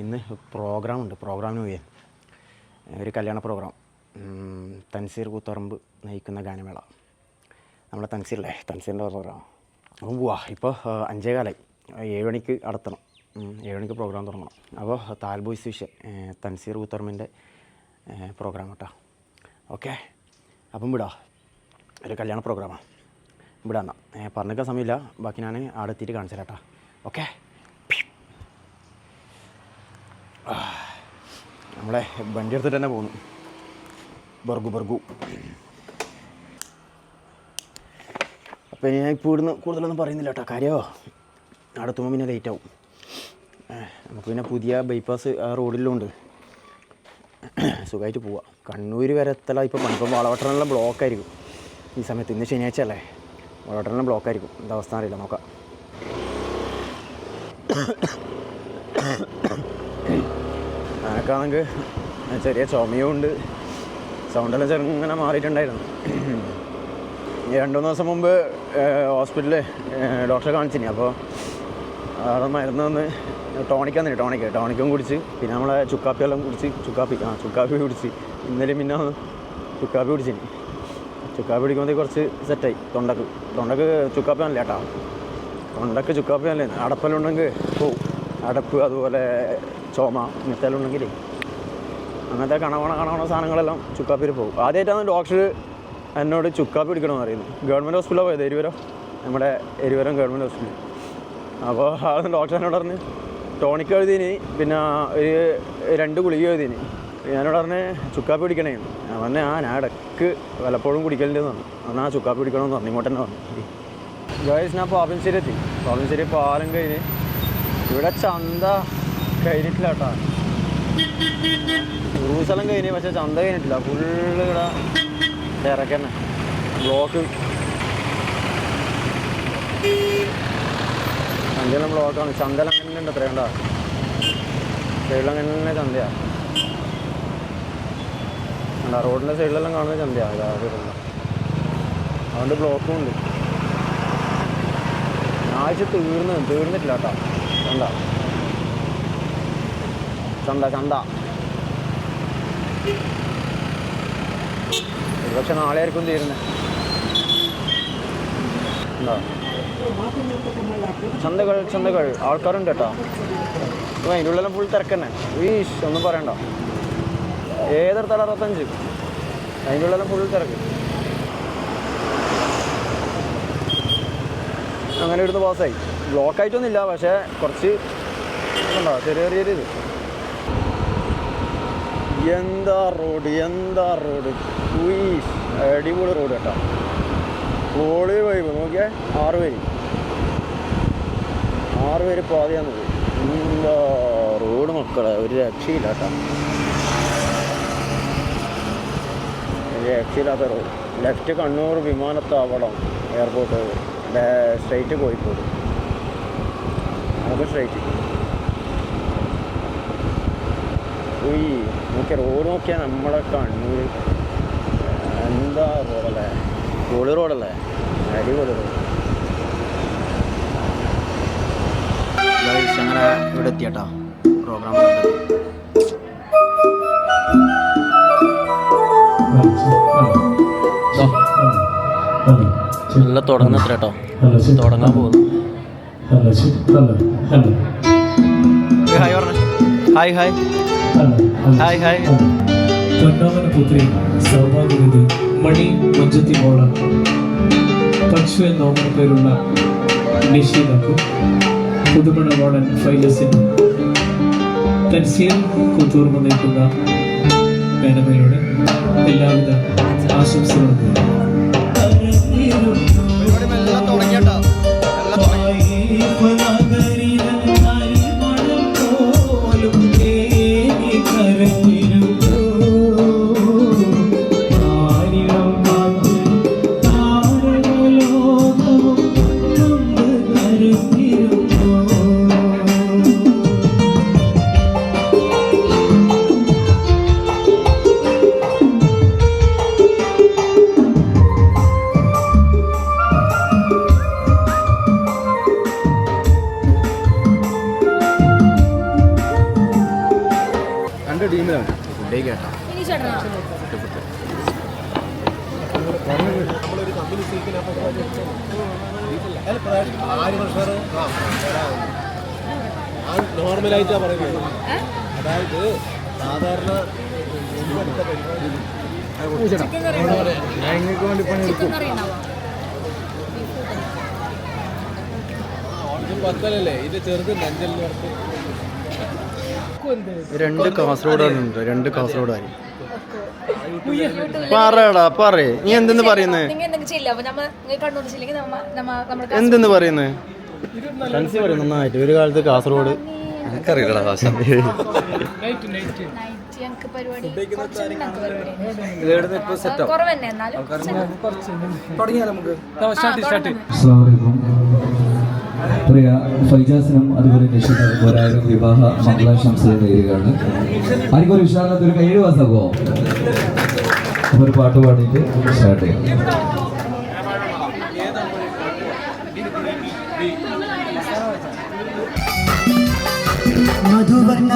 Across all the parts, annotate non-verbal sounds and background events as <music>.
ഇന്ന് പ്രോഗ്രാം ഉണ്ട് പ്രോഗ്രാമിന് പോയി ഒരു കല്യാണ പ്രോഗ്രാം. തൻസീർ കൂത്തറമ്പ് നയിക്കുന്ന ഗാനമേള. നമ്മളെ തൻസീറില്ലേ തൻസീറിന്റെ പ്രോഗ്രാം. അപ്പം പോവാ ഇപ്പോൾ അഞ്ചേ കാലായി ഏഴ് മണിക്ക് അടത്തണം ഏഴ് മണിക്ക് പ്രോഗ്രാം തുടങ്ങണം. അപ്പോൾ താൽബോയ്സ് വിഷൻ തൻസീർ കൂത്തറമ്പിന്റെ പ്രോഗ്രാം കേട്ടോ. ഓക്കെ. അപ്പം വിടാ. ഒരു കല്യാണ പ്രോഗ്രാമാണ്. ഇവിടെ എന്നാ. പറഞ്ഞിരിക്കാൻ സമയമില്ല. ബാക്കി ഞാൻ അടുത്തിട്ട് കാണിച്ചു തരാം കേട്ടോ. ഓക്കെ. നമ്മളെ വണ്ടി എടുത്തിട്ട് തന്നെ പോകുന്നു ബർഗു ബർഗു. അപ്പോൾ ഞാൻ ഇപ്പോൾ ഇവിടുന്ന് കൂടുതലൊന്നും പറയുന്നില്ല കേട്ടോ. കാര്യമോ അവിടെ പിന്നെ ലേറ്റ് ആവും. നമുക്ക് പിന്നെ പുതിയ ബൈപ്പാസ് ആ റോഡിലുണ്ട്. സുഖമായിട്ട് പോവാം. കണ്ണൂർ വരെ എത്തല. ഇപ്പോൾ പണിപ്പം ബ്ലോക്ക് ആയിരിക്കും. ഈ സമയത്ത് ഇന്ന് ശനിയാഴ്ച അല്ലേ? ബ്ലോക്ക് ആയിരിക്കും. എന്താ അവസ്ഥ അറിയില്ല നോക്കാം. അനക്കാണെങ്കിൽ ചെറിയ ചുമയും ഉണ്ട് സൗണ്ടെല്ലാം ചെറുങ്ങനെ മാറിയിട്ടുണ്ടായിരുന്നു. രണ്ട് മൂന്ന് ദിവസം മുമ്പ് ഹോസ്പിറ്റലിൽ ഡോക്ടറെ കാണിച്ചിനി. അപ്പോൾ അവിടെ മരുന്ന് വന്ന് ടോണിക്ക് തന്നെ ടോണിക്ക് ടോണിക്കും കുടിച്ച് പിന്നെ നമ്മളെ ചുക്കാപ്പി എല്ലാം കുടിച്ച് ചുക്കാപ്പി ആ ചുക്കാപ്പി കുടിച്ച്. ഇന്നലെ പിന്നെ ചുക്കാപ്പി കുടിച്ചിനി. ചുക്കാപ്പി കുടിക്കുമ്പോഴത്തേക്ക് കുറച്ച് സെറ്റായി തൊണ്ടക്ക് തൊണ്ടക്ക് ചുക്കാപ്പി നല്ല കേട്ടോ. തൊണ്ടക്ക് ചുക്കാപ്പി നല്ല അടപ്പെല്ലാം പോവും അടപ്പ് അതുപോലെ ചുമ ഇങ്ങനത്തെ എല്ലാം ഉണ്ടെങ്കിലേ അങ്ങനത്തെ കണവണ കണവണ സാധനങ്ങളെല്ലാം ചുക്കാപ്പിയിൽ പോകും. ആദ്യമായിട്ടാണ് ഡോക്ടർ എന്നോട് ചുക്കാപ്പി എടുക്കണമെന്ന് പറയുന്നത്. ഗവൺമെന്റ് ഹോസ്പിറ്റലാണ് പോയത് എരുവരം. നമ്മുടെ എരുവരം ഗവൺമെന്റ് ഹോസ്പിറ്റൽ അപ്പോൾ ആ ഡോക്ടർ എന്നോട് പറഞ്ഞ് ടോണിക്ക് എഴുതിനി പിന്നെ ഒരു രണ്ട് ഗുളിക എഴുതിനി. ഞാനോട് പറഞ്ഞ് ചുക്കാപ്പി പിടിക്കണേ ഞാൻ പറഞ്ഞ ആ ഞാൻ ഇടയ്ക്ക് വല്ലപ്പോഴും കുടിക്കലുണ്ട് എന്ന് പറഞ്ഞു. എന്നാൽ ആ ചുക്കാപ്പി പിടിക്കണമെന്ന് പറഞ്ഞു ഇങ്ങോട്ട് തന്നെ പറഞ്ഞു. ഗൈസ് ഞാൻ പാപ്പൻശ്ശേരി എത്തി. പാപ്പൻശ്ശേരി പാലം കഴിഞ്ഞ് ഇവിടെ ചന്ത കഴിഞ്ഞിട്ടില്ല കേട്ടോ ഉറൂസലം കഴിഞ്ഞു പക്ഷെ ചന്ത കഴിഞ്ഞിട്ടില്ല. ഫുള്ള് ഇവിടെ തിരക്കന്നെ ബ്ലോക്ക്. ചന്തയെല്ലാം ബ്ലോക്കാണ്. ചന്തയെല്ലാം അങ്ങനെ ഉണ്ട് അത്ര കണ്ടോ. സൈഡിലും അങ്ങനെ തന്നെ ചന്തയാ. കണ്ടാ റോഡിന്റെ സൈഡിലെല്ലാം കാണുന്ന ചന്തയാ. ഇതാ ഇതുണ്ട്. അതുകൊണ്ട് ബ്ലോക്കും ഉണ്ട്. ആഴ്ച തീർന്ന് തീർന്നിട്ടില്ല കേട്ടോ ചന്ത ചന്ത കണ്ട. പക്ഷെ നാളെ ആയിരിക്കും തീരുന്നത് ചന്തകൾ ചന്തകൾ. ആൾക്കാരുണ്ട് കേട്ടോ. അപ്പൊ അതിന്റെ ഉള്ളിലെല്ലാം ഫുൾ തിരക്കന്നെ ഈശ് ഒന്നും പറയണ്ട. ഏതെടുത്താലും അറുപത്തഞ്ച്? അതിന്റെ ഉള്ളിലെല്ലാം ഫുൾ തിരക്ക്. അങ്ങനെ ഇവിടുന്ന് പാസ്സായി ബ്ലോക്കായിട്ടൊന്നുമില്ല പക്ഷേ കുറച്ച് ഉണ്ടോ ചെറിയ ചെറിയ ഇത്. എന്താ റോഡ് എന്താ റോഡ്. അടിപൊളി റോഡ് കേട്ടോ. പൊളി വൈബ് നോക്കിയേ ആറ് പേര്. ആറ് പേര് പാതയാന്ന് എന്താ റോഡ് മക്കളെ ഒരു രക്ഷയില്ല കേട്ടോ. രക്ഷയില്ലാത്ത റോഡ്. ലെഫ്റ്റ് കണ്ണൂർ വിമാനത്താവളം എയർപോർട്ട് സ്ട്രൈറ്റ് കോഴിക്കോട് നമുക്ക് സ്ട്രൈറ്റ് ഉയ്യ് നോക്കിയ റോഡ് നോക്കിയാൽ നമ്മളെ കണ്ണൂർ എന്താ റോഡല്ലേ പൊളി റോഡല്ലേ അടിപൊളി റോഡ് അങ്ങനെ ഇവിടെ എത്തിയട്ടോ പ്രോഗ്രാം നല്ല തുടങ്ങുന്നത്ര കേട്ടോ തുടങ്ങാൻ പോകുന്നു. ഹായ് പറഞ്ഞു ഹായ് ഹായ്. Hi hi. പൊന്നാമന പുത്രി സൗഭാഗ്യവതി മണി മഞ്ചത്തി മോള. പക്ഷു എന്ന ഓമന പേരുള്ള നിഷീദക്കും പുതുമണവാളൻ ഫൈലസിനും. തൻസീർ കൂത്തൂർമ നയിക്കുന്ന ഗാനമേളയുടെ എല്ലാവിധ ആശംസകളും രണ്ട് രണ്ട് കാസർഗോഡുണ്ട് രണ്ട് കാസർഗോഡായി പറയടാ പറയേ നീ എന്തെന്ന് പറയുന്നേ? എന്തെന്ന് പറയുന്നേ? ഫ്രണ്ട്സ് പറയും നന്നായിട്ട്. ഒരു കാലത്ത് കാസർഗോഡ്. നൈറ്റ് ഞങ്ങൾക്ക് പരിപാടി കുറച്ചുകൂടി ഞങ്ങൾക്ക് പരിപാടി. ആ, കുറവ് തന്നെ എന്നാലും അസ്സലാമലൈക്കും പ്രിയ ഫൈജാസിനും അതുപോലെ നിഷിനും ഒരായിരം വിവാഹ മംഗളാശംസകൾ നേരുകയാണ്. ആർക്കും ഒരു വിശാലത്ത് ഒരു ഏഴ് മാസമാകുമോ അപ്പൊ ഒരു പാട്ട് പാടിയിട്ട് സ്റ്റാർട്ട് ചെയ്യാം. മധുവർണ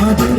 മധുര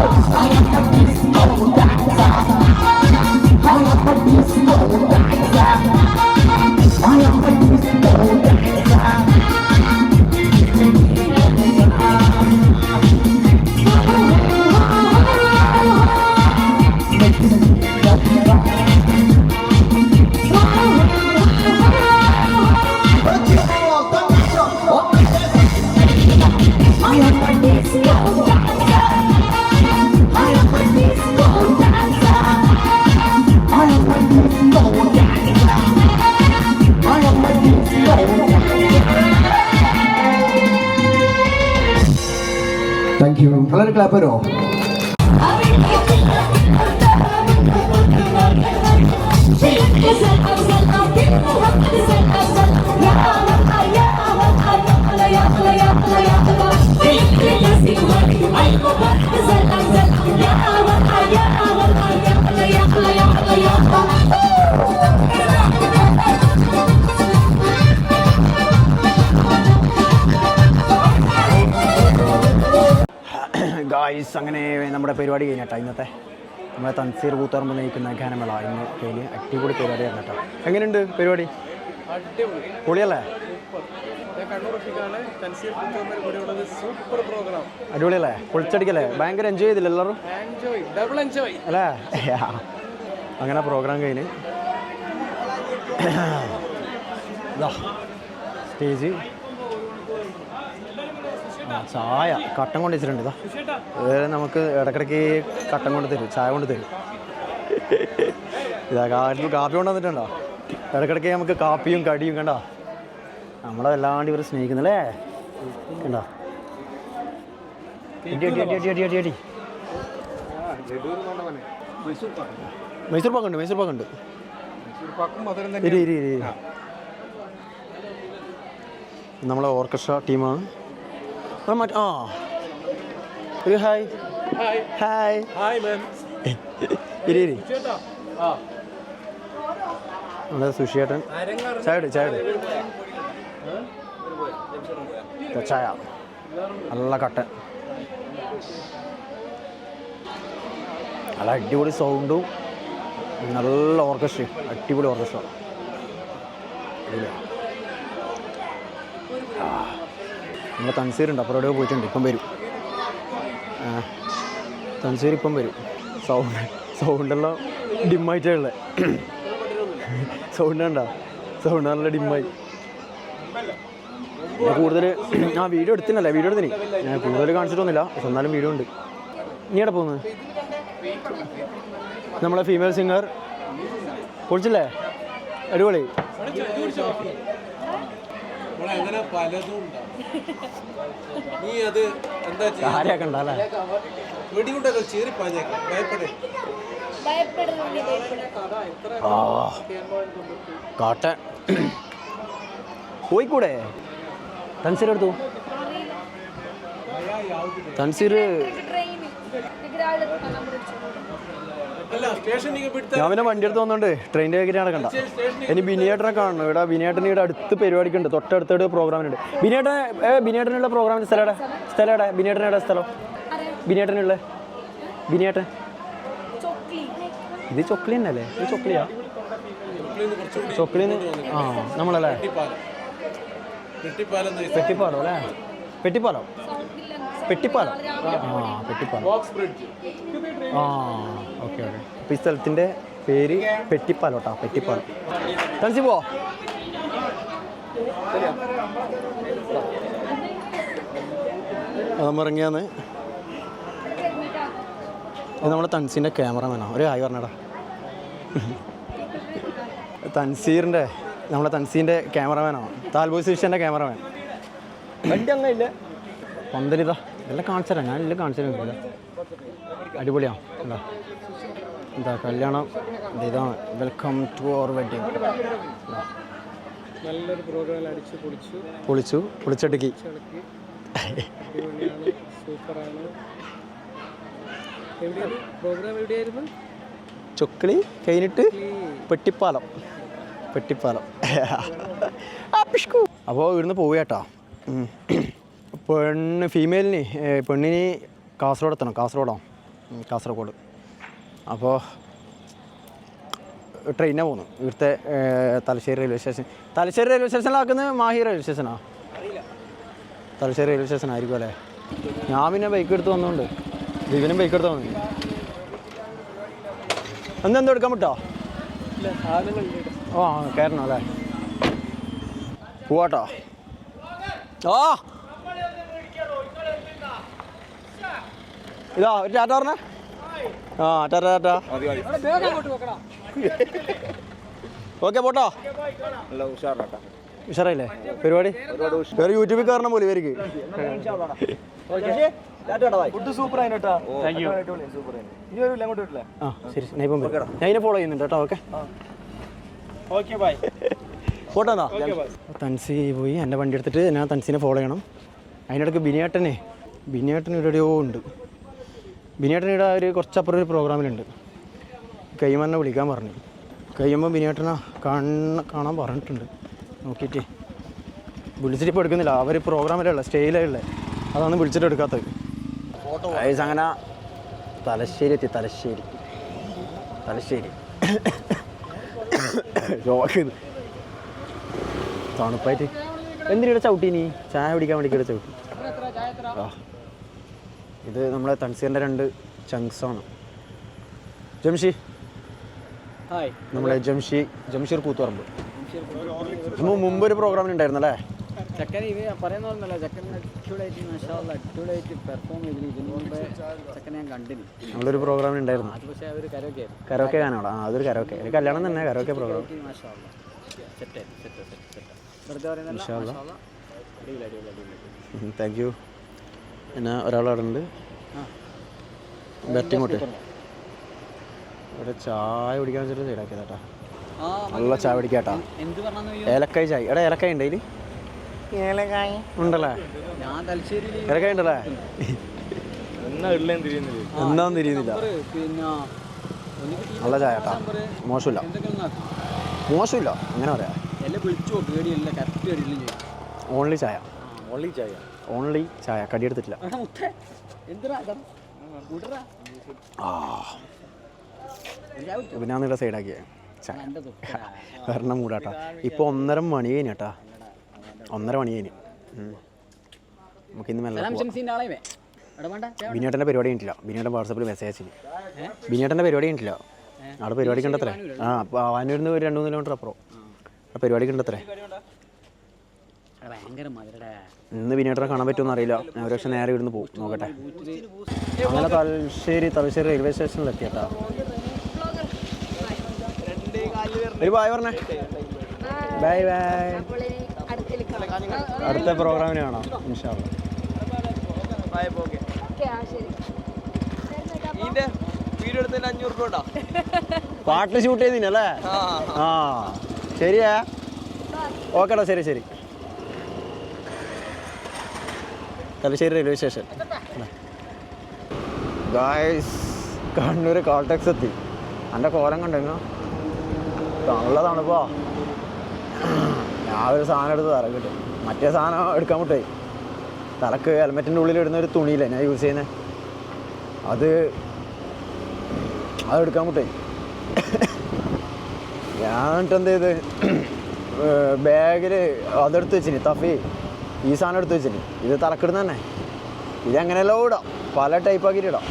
I am the beast, no, that's I am the beast. You guys അങ്ങനെ നമ്മുടെ പരിപാടി കഴിഞ്ഞാൽ ഇന്നത്തെ നമ്മുടെ തൻസീർ കൂത്തറമ്പ് നയിക്കുന്ന ഗാനമേള. ഇന്ന് കഴിഞ്ഞ് അടിപൊളി പരിപാടി കേട്ടോ. എങ്ങനെയുണ്ട് പരിപാടി? പൊളിയല്ലേ? അടിപൊളിയല്ലേ? പൊളിച്ചടിക്കല്ലേ? ഭയങ്കര എൻജോയ് ചെയ്തില്ല എല്ലാവരും? അല്ലേ? അങ്ങനെ പ്രോഗ്രാം കഴിഞ്ഞ്. സ്റ്റേജ്. ചായ കട്ടൻ കൊണ്ട് വെച്ചിട്ടുണ്ട്. ഇതാ. വേറെ നമുക്ക് ഇടക്കിടക്ക് കട്ടൻ കൊണ്ട് തരും ചായ കൊണ്ട് തരും. ഇതാ കാപ്പി കാപ്പി കൊണ്ട് വന്നിട്ടുണ്ടോ? ഇടക്കിടക്ക് നമുക്ക് കാപ്പിയും കടിയും കണ്ട? നമ്മളെ വല്ലാണ്ട് ഇവർ സ്നേഹിക്കുന്നല്ലേ? കണ്ടോ? മൈസൂർ പാക്കുണ്ട് മൈസൂർ പാക്കുണ്ട് ഇരി ഇരി ഇരി. നമ്മളെ ഓർക്കസ്ട്ര ടീമാണ്. മറ്റേ <laughs> ആ ഒരു ഹായ് ഹായ് ഹായ് മാം ഇരി ഇരി നമ്മുടെ സുഷിയേട്ടൻ? അരങ്ങാറ് ചായ ചായ നല്ല കട്ടൻ. നല്ല അടിപൊളി സൗണ്ടും നല്ല ഓർക്കസ്ട്രയും അടിപൊളി ഓർക്കസ്ട്ര. അടിപൊളിയാ. ആ. നമ്മുടെ തൻസീറുണ്ട് അപ്പുറം എവിടെയോ പോയിട്ടുണ്ട് ഇപ്പം വരും. തൻസീർ ഇപ്പം വരും. സൗണ്ട് സൗണ്ടെല്ലാം ഡിമ്മായിട്ടേ സൗണ്ട് കണ്ടോ? സൗണ്ട് നല്ല ഡിമ്മായി. കൂടുതൽ ആ വീഡിയോ എടുത്തിനല്ലേ? വീഡിയോ എടുത്തിന്. ഞാൻ കൂടുതൽ കാണിച്ചിട്ടൊന്നുമില്ല പക്ഷെ എന്നാലും വീഡിയോ ഉണ്ട്. നീ എവിടെ പോകുന്നത്? നമ്മളെ ഫീമെയിൽ സിംഗർ പൊളിച്ചില്ലേ? അടിപൊളി. അങ്ങനെ പലതും ഉണ്ടാവും. നീ അത് എന്താ വെടികൊണ്ടൊക്കെ ചീറി പാഞ്ഞേക്കാം. ഭയപ്പെടേ. കാട്ടെ പോയിക്കൂടെ? തൻസീർ എടുത്തു? തൻസീർ ഞാൻ പിന്നെ വണ്ടി എടുത്ത് വന്നോണ്ട് ട്രെയിനിന്റെ വേഗം നടക്കണ്ട. ഇനി ബിനിയേട്ടനെ കാണണം. ഇവിടെ ബിനിയേട്ടൻ ഇവിടെ അടുത്ത് പരിപാടിക്കുണ്ട്. തൊട്ടടുത്തോട് പ്രോഗ്രാമിനുണ്ട് ബിനിയേട്ടൻ ബിനിയേട്ടനുള്ള പ്രോഗ്രാമിന് സ്ഥലം സ്ഥലം എവിടെ? ബിനിയേട്ടനുടെ സ്ഥലം? ബിനിയേട്ടനുള്ള? ബിനിയേട്ടൻ? ഇത് ചൊക്ലി തന്നെയല്ലേ? ഇത് ചൊക്ലിയാ? ചൊക്ലിന്ന് ആ നമ്മളല്ലേ? പെട്ടിപ്പാലം അല്ലേ? പെട്ടിപ്പാലം? പെട്ടിപ്പാലം. ആ പെട്ടിപ്പാലം. ആ ഓക്കെ ഓക്കെ. അപ്പോൾ ഈ സ്ഥലത്തിന്റെ പേര് പെട്ടിപ്പാലം. കേട്ടോ പെട്ടിപ്പാലം തളിച്ചു പോ നമ്മിറങ്ങിയാന്ന് ഇത് നമ്മുടെ തൻസീന്റെ ക്യാമറമാനോ. ഒരു ആയി പറഞ്ഞടാ. തൻസീറിന്റെ നമ്മുടെ തൻസീന്റെ ക്യാമറമാനോ. താൽബോയ് വിഷന്റെ ക്യാമറമാൻ. വണ്ടി അങ്ങനെ ഇല്ല? പന്തലിതാ. എല്ലാം കാണിച്ചു തരാം ഞാൻ എല്ലാം കാണിച്ചു തരാം അടിപൊളിയാണ് എന്താ എന്താ കല്യാണം ഇത്. ഇതാണ് വെൽക്കം ടു അവർ വെഡിങ് നല്ലൊരു പ്രോഗ്രാം അടിച്ച് പൊളിച്ചു. പൊളിച്ചു. പൊളിച്ചടുക്കി. സൂപ്പറാണ്. പ്രോഗ്രാം എവിടെയായിരുന്നു? ചൊക്കിളി കഴിഞ്ഞിട്ട് പെട്ടിപ്പാലം. പെട്ടിപ്പാലം. അപ്പോൾ ഇവിടുന്ന് പോവുക കേട്ടോ ഉം. പെണ്ണ് ഫീമെയിലിന് പെണ്ണിന് കാസർഗോഡ് എത്തണം. കാസർഗോഡോ. കാസർഗോഡ് അപ്പോൾ ട്രെയിനാണ് പോകുന്നു ഇവിടുത്തെ Thalassery railway station Thalassery railway സ്റ്റേഷനിലാക്കുന്നത് Mahe railway സ്റ്റേഷനാ തലശ്ശേരി റെയിൽവേ സ്റ്റേഷൻ ആയിരിക്കും അല്ലേ? ഞാൻ പിന്നെ ബൈക്ക് എടുത്ത് വന്നുകൊണ്ട് ദിവനും ബൈക്ക് എടുത്ത് വന്നു. എന്തെന്തോ എടുക്കാൻ പറ്റോ? ഓ ആ, കയറണം അല്ലേ? പോവാട്ടോ. ആ ഇതാ ഒരു ടാറ്റ പറഞ്ഞ. ആ ടാറ്റ ടാറ്റ. ഓക്കെ പോട്ടോ. ഉഷാറായില്ലേ? പരിപാടി? വേറെ യൂട്യൂബിൽ കാരണം പോലെ ഇവർക്ക്. ആ ശരി ഞാൻ ഫോളോ ചെയ്യുന്നുണ്ട് കേട്ടോ ഓക്കെ? ഫോട്ടോ എന്നാ. തൻസി പോയി എന്റെ വണ്ടി എടുത്തിട്ട് ഞാൻ തൻസിനെ ഫോളോ ചെയ്യണം. അതിനിടയ്ക്ക് ബിനിയേട്ടനെ ബിനിയേട്ടൻ എവിടെയോ ഉണ്ട്. ബിനിയേട്ടൻ ഇവിടെ ഒരു കുറച്ചപ്പുറം ഒരു പ്രോഗ്രാമിലുണ്ട്. കയ്യമ്മനെ വിളിക്കാൻ പറഞ്ഞു. കഴിയുമ്പോൾ ബിനിയേട്ടനെ കാണ കാണാൻ പറഞ്ഞിട്ടുണ്ട്. നോക്കിയിട്ട്. വിളിച്ചിട്ട് ഇപ്പോൾ എടുക്കുന്നില്ല. അവർ പ്രോഗ്രാമിലുള്ള സ്റ്റേയിലുള്ള അതാണ് വിളിച്ചിട്ട് എടുക്കാത്തത്. വയസ്സ് അങ്ങനെ തലശ്ശേരി എത്തി തലശ്ശേരി. തലശ്ശേരി. രോഗം തണുപ്പായിട്ട്. എന്തിനാ ചവിട്ടി നീ ചായ കുടിക്കാൻ വേണ്ടി ചവിട്ടി. ആ. ഇത് നമ്മളെ തൻസീറിന്റെ രണ്ട് ചങ്സാണ് ജംഷി. ഹായ്. നമ്മളെ ജംഷി ജംഷീർ കൂത്തുപറമ്പ്. നമ്മൾ മുമ്പ് ഒരു പ്രോഗ്രാമിന് ഉണ്ടായിരുന്നല്ലേ ചക്കൻ ഇത് പറയുന്ന പോലല്ല ചക്കൻ അടിപൊളിയായിട്ട് മഷാല്ല അടിപൊളിയായിട്ട് പെർഫോം ചെയ്തിന് ഇതിനു മുമ്പേ ചക്കനെ ഞാൻ കണ്ടിന്. നമ്മളൊരു പ്രോഗ്രാമിനുണ്ടായിരുന്നു അത് പക്ഷേ അവർ കരോക്കെ കരോക്കെ ഗാനോടാ ആ അതൊരു കരോക്കെ ഒരു കല്യാണം തന്നെ കരോക്കെ പ്രോഗ്രാം മഷാല്ല സെറ്റ് സെറ്റ് സെറ്റ് സെറ്റ് വെറുതെ പറയുന്നല്ല. മഷാല്ല അടിപൊളി അടിപൊളി അടിപൊളി. താങ്ക് യു പിന്നെ ഒരാളവിടെ ഉണ്ട് ബാറ്റിംഗ് ബെറ്റിങ്ങോട്ട് ഇവിടെ ചായ കുടിക്കാൻ വെച്ചിട്ട് സൈഡാക്കിയതാട്ടാ ആ നല്ല ചായ കുടിക്കാട്ടാ. ഏലക്കായ ചായ. എടാ ഏലക്കായ ഉണ്ട് ഇതിൽ ഉണ്ടല്ലേ? ഏലക്കായ ഉണ്ടല്ലേ? എന്താന്ന് തിരിയുന്നില്ല. പിന്നെ നല്ല ചായ കേട്ടാ മോശമില്ല. മോശമില്ല. അങ്ങനെ പറയാ? ഓൺലി ചായ. ഓൺലി ചായ. ഓൺലി ചായ കടിയെടുത്തിട്ടില്ല പിന്നെ സൈഡാക്കിയേ ചായ. വരണം മൂടാട്ടാ. ഇപ്പോൾ ഒന്നര മണി കഴിഞ്ഞ കേട്ടാ. ഒന്നര മണി കഴിഞ്ഞു മെല്ലെ ചായ ബിനിയേട്ടന്റെ പരിപാടി കഴിഞ്ഞിട്ടില്ല. ബിനിയേട്ടൻ വാട്സപ്പിൽ മെസ്സേജ് അയച്ചിന്. ബിനിയേട്ടന്റെ പരിപാടി കഴിഞ്ഞിട്ടില്ല. അവിടെ പരിപാടി കണ്ടത്രേ? ആ അവനൊരു ഒരു രണ്ട് മൂന്ന് കിലോമീറ്റർ അപ്പുറം. ആ പരിപാടി കണ്ടത്രേ? ഇന്ന് ബിനിയേട്ടനെ കാണാൻ പറ്റുമെന്ന് അറിയില്ല. ഞാൻ ഒരു പക്ഷേ നേരെ ഇവിടുന്ന് പോകും. നോക്കട്ടെ. അങ്ങനെ തലശ്ശേരി തലശ്ശേരി റെയിൽവേ സ്റ്റേഷനിൽ കേട്ടാ ഒരു ബായ് പറഞ്ഞേ. ബൈ ബൈ അടുത്ത പ്രോഗ്രാമിന് കാണാം ഇൻഷാള്ള ഓക്കെ ആ ശരി വീഡിയോ എടുത്തതിന് അഞ്ഞൂറ് രൂപ ഉണ്ടോ? പാട്ട് ഷൂട്ട് ചെയ്തിനല്ലേ? ആ. ശരിയാ. ഓക്കെടാ ശരി ശരി. Thalassery railway station guys Kannur Caltex എത്തി. എന്റെ കോലം കണ്ടോ നല്ല തണുപ്പാ. ഞാൻ ഒരു സാധനം എടുത്ത് തറക്കിട്ട് കിട്ടും മറ്റേ സാധനം എടുക്കാൻ വിട്ടേ. തലക്ക് ഹെൽമെറ്റിന്റെ ഉള്ളിൽ ഇടുന്ന ഒരു തുണിയില്ലേ ഞാൻ യൂസ് ചെയ്യുന്നത് അത് അത് എടുക്കാൻ വിട്ടേ. ഞാൻ എന്നിട്ട് എന്ത് ചെയ്ത്? ബാഗിൽ അതെടുത്ത് വെച്ചിന് തഫി. ഈ സാധനം എടുത്ത് വെച്ചിട്ട്. ഇത് തലക്കിടുന്ന തന്നെ. ഇതെങ്ങനെയല്ലോ ഇടാം? പല ടൈപ്പ് ആക്കിയിട്ട് ഇടാം.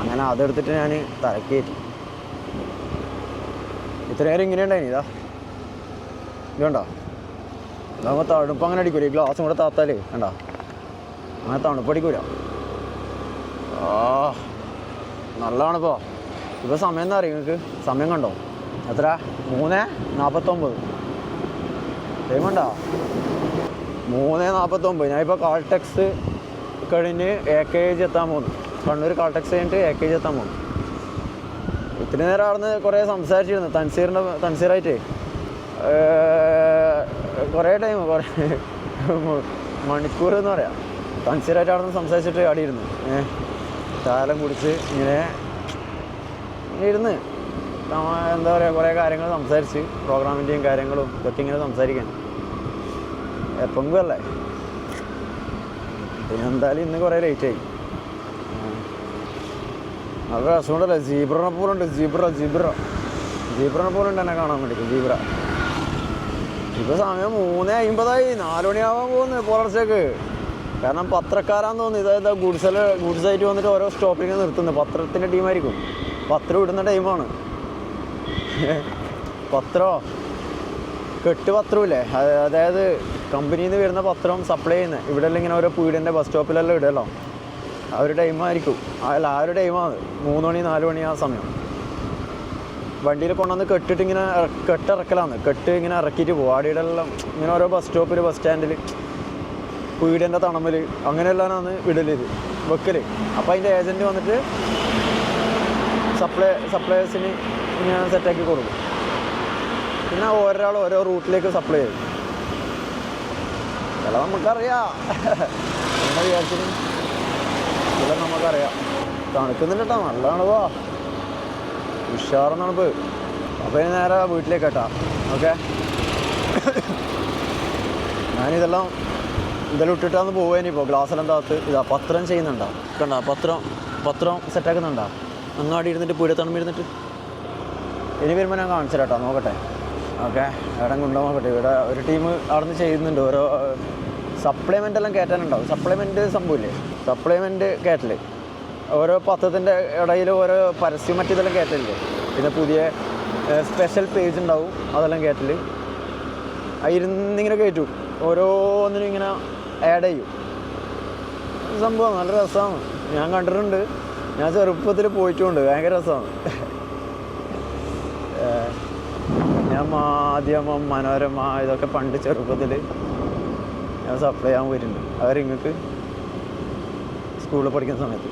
അങ്ങനെ അതെടുത്തിട്ട് ഞാൻ തലക്കേറ്റി ഇത്ര നേരം ഇങ്ങനെ ഉണ്ടായിനി. ഇതാ. ഇതുണ്ടോ? നമുക്ക് തണുപ്പ് അങ്ങനെ അടിക്കൂല? ഈ ഗ്ലാസും കൂടെ താത്താലേ. കണ്ടോ? അങ്ങനെ തണുപ്പ് അടിക്കൂല. ആ നല്ലതാണിപ്പോൾ ഇപ്പോൾ സമയം എന്താ അറിയാം നിങ്ങൾക്ക് സമയം കണ്ടോ? എത്ര മൂന്ന് നാൽപ്പത്തൊമ്പത് ടൈം മൂന്ന് നാൽപ്പത്തൊമ്പത് ഞാനിപ്പോൾ കാൾടെക്സ് കഴിഞ്ഞ് എ കെ ജി എത്താൻ പോകുന്നു കണ്ണൂർ കാൾടെക്സ് കഴിഞ്ഞിട്ട് എ കെ ജി എത്താൻ പോകുന്നു ഇത്തിരി നേരം അവിടെ നിന്ന് കുറേ സംസാരിച്ചിരുന്നു. തൻസീറിന്റെ തൻസീറായിട്ട്. കുറേ ടൈം കുറേ <laughs> മണിക്കൂർ എന്ന് പറയാം. തൻസീറായിട്ട് അവിടെ നിന്ന് സംസാരിച്ചിട്ട് ആടിയിരുന്നു കാലം കുടിച്ച് ഇങ്ങനെ ഇരുന്ന് എന്താ പറയുക കുറേ കാര്യങ്ങൾ സംസാരിച്ച് പ്രോഗ്രാമിന്റെയും കാര്യങ്ങളും ഇതൊക്കെ ഇങ്ങനെ സംസാരിക്കാൻ. എപ്പം അല്ലേ പിന്നെ എന്തായാലും ഇന്ന് കുറേ ആയി. അത് രസമുണ്ടല്ലേ ജീബ്രനെ പോലുണ്ട് ജീബ്ര ജീബ്ര ജീബ്രനെ പോലുണ്ട് എന്നെ കാണാൻ വേണ്ടി ജീബ്ര ഇപ്പൊ സമയം മൂന്ന് അമ്പതായി നാല് മണിയാവാൻ പോകുന്നു പുലർച്ചേക്ക് കാരണം പത്രക്കാരാന്ന് തോന്നുന്നു ഇതായത് ഗുഡ്സിൽ ഗുഡ്സ് ആയിട്ട് വന്നിട്ട് ഓരോ സ്റ്റോപ്പിങ് നിർത്തുന്നു പത്രത്തിന്റെ ടീമായിരിക്കും പത്രം ഇടുന്ന ടൈമാണ് <laughs> പത്രോ? കെട്ട് പത്രമില്ലേ അത് അതായത് കമ്പനിയിൽ നിന്ന് വരുന്ന പത്രം സപ്ലൈ ചെയ്യുന്നത് ഇവിടെ എല്ലാം ഇങ്ങനെ ഓരോ പീടിന്റെ ബസ് സ്റ്റോപ്പിലെല്ലാം ഇടല്ലോ. ആ ഒരു ടൈമായിരിക്കും അല്ല ആ ഒരു ടൈമാണ് മൂന്ന് മണി നാല് മണി ആ സമയം. വണ്ടിയിൽ കൊണ്ടുവന്ന് കെട്ടിട്ട് ഇങ്ങനെ കെട്ടിറക്കലാണ്. കെട്ട് ഇങ്ങനെ ഇറക്കിയിട്ട് പോകും ആടിയിടെല്ലാം ഇങ്ങനെ ഓരോ ബസ് സ്റ്റോപ്പിൽ ബസ് സ്റ്റാൻഡിൽ പീടിന്റെ തണമൽ അങ്ങനെയെല്ലാമാണ് വിടലിത് വെക്കൽ അപ്പോൾ അതിന്റെ ഏജന്റ് വന്നിട്ട് സപ്ലൈ സപ്ലൈസിന് ഇങ്ങനെ സെറ്റാക്കി കൊടുക്കും. പിന്നെ ഒരാൾ ഓരോ റൂട്ടിലേക്ക് സപ്ലൈ ചെയ്യും. ചില നമുക്കറിയാം. എന്താ വിചാരിച്ചിട്ട് ചില നമുക്കറിയാം. തണുക്കുന്നുണ്ട് കേട്ടോ നല്ല തണുപ്പാ ഉഷാറ് തണുപ്പ് അപ്പോൾ ഇനി നേരെ വീട്ടിലേക്ക് കേട്ടോ ഓക്കെ? ഞാനിതെല്ലാം ഇതെല്ലാം ഇട്ടിട്ടാന്ന് പോവേനിപ്പോൾ ഗ്ലാസ്സെല്ലാം താത്ത് ഇതാ പത്രം ചെയ്യുന്നുണ്ടോ? കണ്ടോ? പത്രം പത്രം സെറ്റാക്കുന്നുണ്ടോ അങ്ങാടി ഇരുന്നിട്ട് പീടത്തണം ഇരുന്നിട്ട് ഇനി വരുമ്പോൾ ഞാൻ കാണിച്ചു കേട്ടോ നോക്കട്ടെ. ഓക്കെ. എവിടെ കൊണ്ടുപോകാൻ പറ്റും ഇവിടെ ഒരു ടീം അവിടെ നിന്ന് ചെയ്യുന്നുണ്ട്. ഓരോ സപ്ലിമെന്റ് എല്ലാം കയറ്റാനുണ്ടാവും സപ്ലിമെന്റ് സംഭവമില്ലേ? സപ്ലിമെന്റ് കയറ്റൽ ഓരോ പത്രത്തിന്റെ ഇടയിൽ ഓരോ പരസ്യം മറ്റിതെല്ലാം കയറ്റലില്ലേ പിന്നെ പുതിയ സ്പെഷ്യൽ പേജ് ഉണ്ടാവും. അതെല്ലാം കയറ്റൽ ഇരുന്നിങ്ങനെ കയറ്റും ഓരോന്നിനും ഇങ്ങനെ ആഡ് ചെയ്യും. സംഭവം നല്ല രസമാണ്. ഞാൻ കണ്ടിട്ടുണ്ട്. ഞാൻ ചെറുപ്പത്തിൽ പോയിട്ടുണ്ട്. ഭയങ്കര രസമാണ് ഏഹ് ഞാൻ മാധ്യമം മനോരമ ഇതൊക്കെ പണ്ട് ചെറുപ്പത്തിൽ ഞാൻ സപ്ലൈ ചെയ്യാൻ പോയിട്ടുണ്ട്. അവർ ഇങ്ങക്ക് സ്കൂളിൽ പഠിക്കുന്ന സമയത്ത്.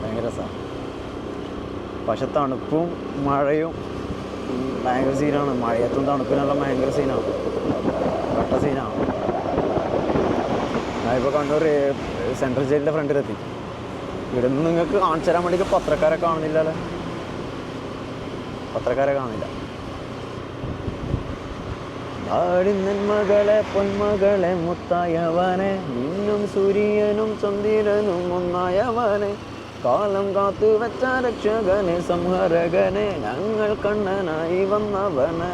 ഭയങ്കര രസമാണ് പക്ഷെ തണുപ്പും മഴയും ഭയങ്കര സീനാണ് മഴയത്തും തണുപ്പിനെല്ലാം ഭയങ്കര സീനാണ് കട്ട സീനാണ് ഞാനിപ്പോൾ കണ്ണൂർ സെൻട്രൽ ജയിലിന്റെ ഫ്രണ്ടിലെത്തി. ഇവിടെ നിന്ന് നിങ്ങൾക്ക് കാണിച്ചു തരാൻ വേണ്ടിയിട്ട് പത്രക്കാരെ കാണുന്നില്ലല്ലേ. പത്രക്കാരെ കാണുന്നില്ല. ആടിന്നൻ മകളെ പൊന്മകളെ മുത്തായവനെ നിന്നും സൂര്യനും ചന്ദ്രനും ഒന്നായവനെ കാലം കാത്തു വെച്ച രക്ഷകനെ സംഹരകനെ ഞങ്ങൾ കണ്ണനായി വന്നവനെ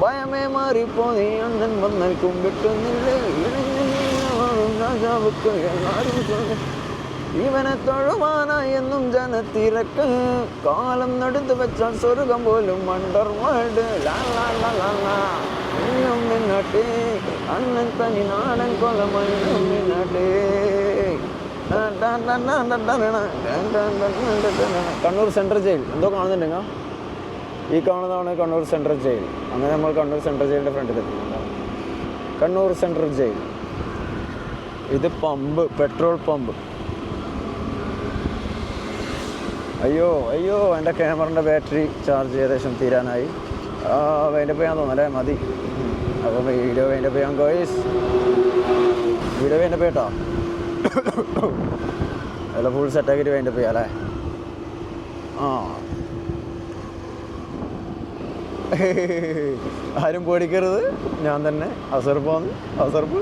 ഭയമേ മാറിപ്പോ നീ അന്നൻ വന്നാൽ കുമ്പിട്ടുന്നില്ലേ രാജാവുക്ക് ചൊല്ലും. ഇവനെ തൊഴുവാനായി എന്നും ജനത്തിരക്ക് കാലം നടുത്തു വെച്ചാൽ സ്വർഗം പോലും മണ്ടർ വേൾഡ് മിന്നട്ടെ അണ്ണൻ തനി നാടൻ കൊലമണ്ണും കണ്ണൂർ സെൻട്രൽ ജയിൽ എന്തോ കാണുന്നുണ്ടെങ്കിൽ ഈ കാണുന്നതാണ് കണ്ണൂർ സെൻട്രൽ ജയിൽ അങ്ങനെ നമ്മൾ കണ്ണൂർ സെൻട്രൽ ജയിലിന്റെ ഫ്രണ്ടിൽ എത്തുന്നുണ്ട് കണ്ണൂർ സെൻട്രൽ ജയിൽ ഇത് പമ്പ് പെട്രോൾ പമ്പ് അയ്യോ അയ്യോ എന്റെ ക്യാമറന്റെ ബാറ്ററി ചാർജ് ഏകദേശം തീരാനായി. അതിന്റെ തോന്നുന്നു അല്ലേ മതി. അപ്പോൾ വീഡിയോ അതിന്റെ പോയാൻ ഗോയിസ്. വീഡിയോ അതിന്റെ പോയിട്ടോ അല്ല ഫുൾ സെറ്റാക്കിയിട്ട് അതിന്റെ പോയാ അല്ലേ? ആ. ആരും പേടിക്കരുത്. ഞാൻ തന്നെ അസർഫ് വന്ന് അസർഫ്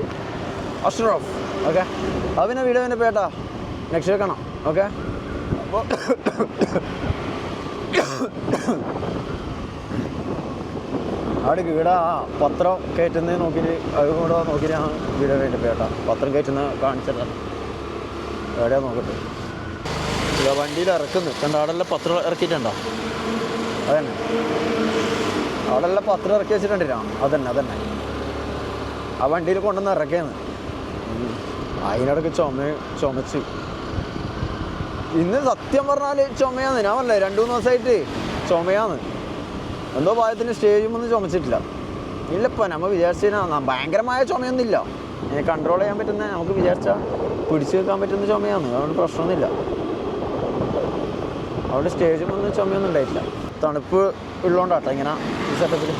അഷ്റഫ് ഓക്കെ അപ്പം പിന്നെ വീഡിയോ അതിന്റെ പേട്ടാ നെക്സ്റ്റ് വെക്കണം. ഓക്കെ അപ്പോൾ അവിടെ ഇവിടെ ആ പത്രം കയറ്റുന്നത് നോക്കിയിട്ട് അത് കൂടെ നോക്കിയിട്ട് ആ വേണ്ടി പേട്ട പത്രം കയറ്റുന്ന കാണിച്ചതാ എവിടെയാ നോക്കട്ടെ. ഇല്ല വണ്ടിയിൽ ഇറക്കുന്നു. കണ്ട അവിടെല്ലാം പത്രം ഇറക്കിയിട്ടുണ്ടോ? അതന്നെ. അവിടെല്ലാം പത്രം ഇറക്കി വെച്ചിട്ടുണ്ടിരാ അതന്നെ അതന്നെ. ആ വണ്ടിയിൽ കൊണ്ടുവന്ന് ഇറക്കിയെന്ന് അതിനിടയ്ക്ക് ചുമ ചുമച്ച്. ഇന്ന് സത്യം പറഞ്ഞാൽ ചുമയാന്ന് ഞാൻ പറഞ്ഞേ രണ്ടു മൂന്ന് ദിവസമായിട്ട് ചുമയാന്ന് എന്തോ പായത്തിന് സ്റ്റേജ് ഒന്നും ചുമച്ചിട്ടില്ല. ഇല്ലപ്പോ നമ്മ വിചാരിച്ചാ ഭയങ്കരമായ ചുമയൊന്നുമില്ല. ഇനി കൺട്രോൾ ചെയ്യാൻ പറ്റുന്ന നമുക്ക് വിചാരിച്ചാൽ പിടിച്ചു വെക്കാൻ പറ്റുന്ന ചുമയാണ്. അതുകൊണ്ട് പ്രശ്നമൊന്നുമില്ല. അവിടെ സ്റ്റേജ് ഒന്നും ചുമയൊന്നും ഉണ്ടായിട്ടില്ല. തണുപ്പ് ഉള്ളതുകൊണ്ടാട്ടോ ഇങ്ങനെ ഈ സെറ്റപ്പിൽ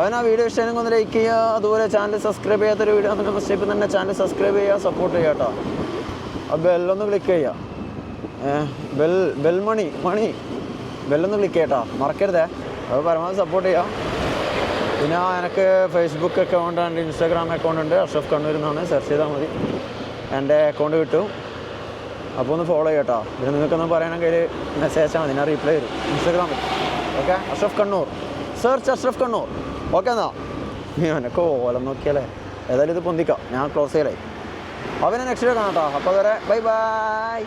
അവൻ ആ വീഡിയോ ഇഷ്ടം ഒന്ന് ലൈക്ക് ചെയ്യുക. അതുപോലെ ചാനൽ സബ്സ്ക്രൈബ് ചെയ്യാത്തൊരു വീഡിയോ ഫസ്റ്റ് ഫസ്റ്റ് തന്നെ ചാനൽ സബ്സ്ക്രൈബ് ചെയ്യുക സപ്പോർട്ട് ചെയ്യാം കേട്ടോ ആ ബെല്ലൊന്ന് ക്ലിക്ക് ചെയ്യുക. ബെൽ ബെൽ മണി മണി. ബെല്ലൊന്ന് ചെയ്യട്ടോ മറക്കരുതേ. അത് പരമാവധി സപ്പോർട്ട് ചെയ്യാം. പിന്നെ എനിക്ക് ഫേസ്ബുക്ക് അക്കൗണ്ട് ഉണ്ട് ഇൻസ്റ്റാഗ്രാം അക്കൗണ്ട് ഉണ്ട്. അഷഫ് കണ്ണൂർ എന്നാണ്. സെർച്ച് ചെയ്താൽ മതി. എന്റെ അക്കൗണ്ട് കിട്ടും. അപ്പോൾ ഒന്ന് ഫോളോ ചെയ്യട്ടോ. പിന്നെ നിങ്ങൾക്കൊന്ന് പറയണമെങ്കിൽ മെസ്സേജ് അയച്ചാൽ മതി ഞാൻ റീപ്ലൈ തരും ഇൻസ്റ്റാഗ്രാമിൽ okay Ashraf Kannur search Ashraf Kannur okay എന്നാ? എനിക്ക് ഓലം നോക്കിയാലേ. ഏതായാലും ഇത് പൊന്തിക്കാം. ഞാൻ ക്ലോസ് ചെയ്യലായി. അവനെ നെക്സ്റ്റ് ഡേ കാണാം കേട്ടോ അപ്പോൾ വരെ ബൈ ബൈ